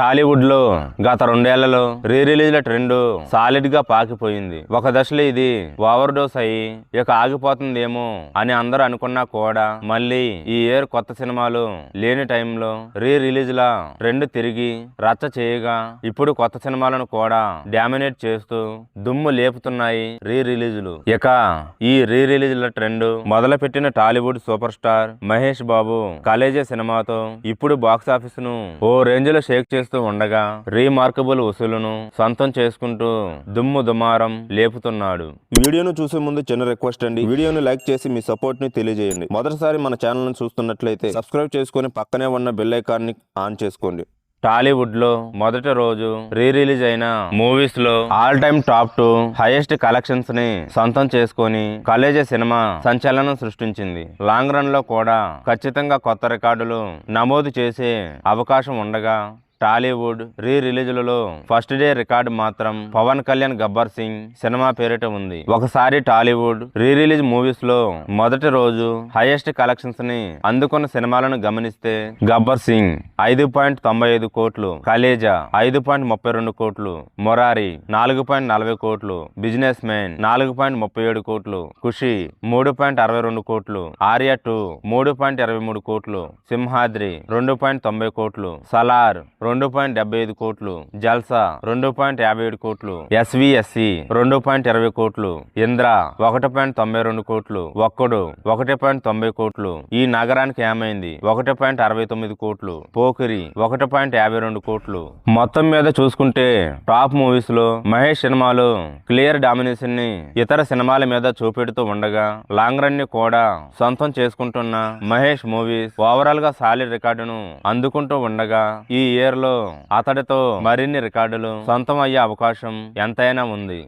టాలీవుడ్లో గత రెండేళ్ళలో రీ రిలీజ్ల ట్రెండ్ సాలిడ్గా పాకిపోయింది. ఒక దశలో ఇది ఓవర్ డోస్ అయ్యి ఇక ఆగిపోతుందేమో అని అందరూ అనుకున్నా కూడా మళ్ళీ ఈ ఇయర్ కొత్త సినిమాలు లేని టైంలో రీ రిలీజ్ ల ట్రెండ్ తిరిగి రచ్చ చేయగా ఇప్పుడు కొత్త సినిమాలను కూడా డామినేట్ చేస్తూ దుమ్ము లేపుతున్నాయి రీ రిలీజులు ఇక ఈ రీ రిలీజ్ల ట్రెండ్ మొదలుపెట్టిన Tollywood super star Mahesh Babu college సినిమాతో ఇప్పుడు బాక్సాఫీస్ను ఓ రేంజ్లో షేక్ చేస్తూ ఉండగా రీమార్కబుల్ వసూలును సొంతం చేసుకుంటూ దుమ్ము దుమారం లేపుతున్నాడు. వీడియోను చూసే ముందు చిన్న రిక్వెస్ట్ అండి. వీడియోను లైక్ చేసి మీ సపోర్ట్ని తెలియజేయండి. మొదటిసారి మన ఛానల్ను చూస్తున్నట్లయితే సబ్స్క్రైబ్ చేసుకొని పక్కనే ఉన్న బెల్ ఐకాన్ని ఆన్ చేసుకోండి. టాలీవుడ్లో మొదటి రోజు రీ రిలీజ్ అయిన మూవీస్లో all time top two highest కలెక్షన్స్ని సొంతం చేసుకొని కాలేజీ సినిమా సంచలనం సృష్టించింది. లాంగ్ రన్లో కూడా ఖచ్చితంగా కొత్త రికార్డులు నమోదు చేసే అవకాశం ఉండగా టాలీవుడ్ రీ రిలీజులలో ఫస్ట్ డే రికార్డు మాత్రం పవన్ కళ్యాణ్ గబ్బర్ సింగ్ సినిమా పేరిట ఉంది. ఒకసారి టాలీవుడ్ రీ రిలీజ్ మూవీస్లో మొదటి రోజు హైయెస్ట్ కలెక్షన్స్ని అందుకున్న సినిమాలను గమనిస్తే గబ్బర్ సింగ్ ఐదు పాయింట్ తొంభై ఐదు కోట్లు కలేజా ఐదు పాయింట్ ముప్పై రెండు కోట్లు మొరారి నాలుగు పాయింట్ నలభై కోట్లు బిజినెస్ మ్యాన్ నాలుగు పాయింట్ ముప్పై ఏడు కోట్లు ఖుషి మూడు పాయింట్ అరవై రెండు కోట్లు ఆర్య టూ మూడు పాయింట్ ఇరవై మూడు కోట్లు సింహాద్రి రెండు పాయింట్ తొంభై కోట్లు సలార్ రెండు పాయింట్ డెబ్బై ఐదు కోట్లు జల్సా రెండు పాయింట్ యాభై ఏడు కోట్లు ఎస్విఎస్సి రెండు పాయింట్ ఇరవై కోట్లు ఇంద్ర ఒకటి పాయింట్ తొంభై రెండు కోట్లు ఒక్కడు ఒకటి పాయింట్ తొంభై కోట్లు ఈ నగరానికి ఏమైంది? ఒకటి పాయింట్ అరవై తొమ్మిది కోట్లు పోకిరి ఒకటి పాయింట్ యాభై రెండు కోట్లు. మొత్తం మీద చూసుకుంటే టాప్ మూవీస్లో మహేష్ సినిమాలు క్లియర్ డామినేషన్ని ఇతర సినిమాల మీద చూపెడుతూ ఉండగా లాంగ్ రన్ని కూడా సొంతం చేసుకుంటున్న మహేష్ మూవీస్ ఓవరాల్గా సాలిడ్ రికార్డును అందుకుంటూ ఉండగా ఈ ఇయర్ లో అతడితో మరిన్ని రికార్డులు సొంతం అయ్యే అవకాశం ఎంతైనా ఉంది.